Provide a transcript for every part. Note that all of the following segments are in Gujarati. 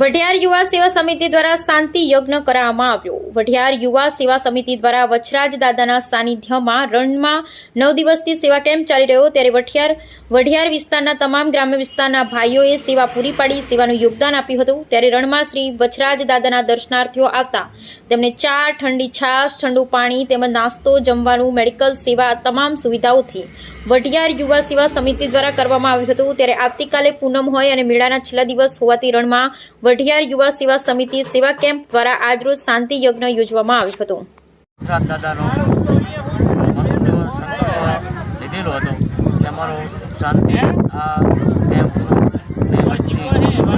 વઢિયાર યુવા સેવા સમિતિ દ્વારા શાંતિ યજ્ઞ કરવામાં આવ્યો. વઢિયાર યુવા સેવા સમિતિ દ્વારા વછરાજ દાદાના સાનિધ્યમાં રણમાં નવ દિવસથી સેવા કેમ્પ ચાલી રહ્યો ત્યારે વઢિયાર વઢિયાર વિસ્તારના તમામ ગ્રામ્ય વિસ્તારના ભાઈઓએ સેવા પૂરી પાડી, સેવાનું યોગદાન આપ્યું હતું. ત્યારે રણમાં શ્રી વચરાજ દાદાના દર્શનાર્થીઓ આવતા. તેમને ચા, ઠંડી છાશ, ઠંડુ પાણી તેમજ નાસ્તો, જમવાનું, મેડિકલ સેવા તમામ સુવિધાઓથી વઢિયાર યુવા સેવા સમિતિ દ્વારા કરવામાં આવ્યું હતું. ત્યારે આવતીકાલે પૂનમ હોય અને મેળાના છેલ્લા દિવસ હોવાથી રણમાં વઢિયાર યુવા સેવા સમિતિ સેવા કેમ્પ દ્વારા આજરોજ શાંતિ યજ્ઞ યોજવામાં આવ્યો હતો. ગુજરાત લીધેલો હતો અમારો સુખ શાંતિ આ કેમ્પનો વસ્તી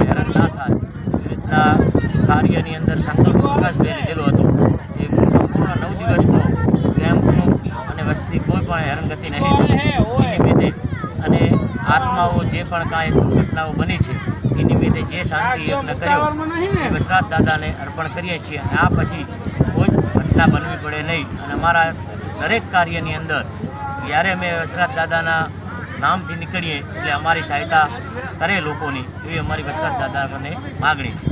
હેરાન ના કાર્યની અંદર સંકલ્પ વિકાસભાઈ લીધેલો હતો. એ સંપૂર્ણ નવ દિવસનો કેમ્પનું અને વસ્તી કોઈ પણ હેરાનગતિ નહીં નિમિત્તે અને આત્માઓ જે પણ કાંઈ દુર્ઘટનાઓ બની છે એ નિમિત્તે જે શાંતિ યજ્ઞ કર્યો એ વસરાત દાદાને અર્પણ કરીએ છીએ. અને આ પછી કોઈ ઘટના બનવી પડે નહીં. અને અમારા દરેક કાર્યની અંદર જ્યારે અમે વસરાત દાદાના નામથી નીકળીએ એટલે અમારી સહાયતા કરે લોકોની એવી અમારી વસરાત દાદાને માગણી છે.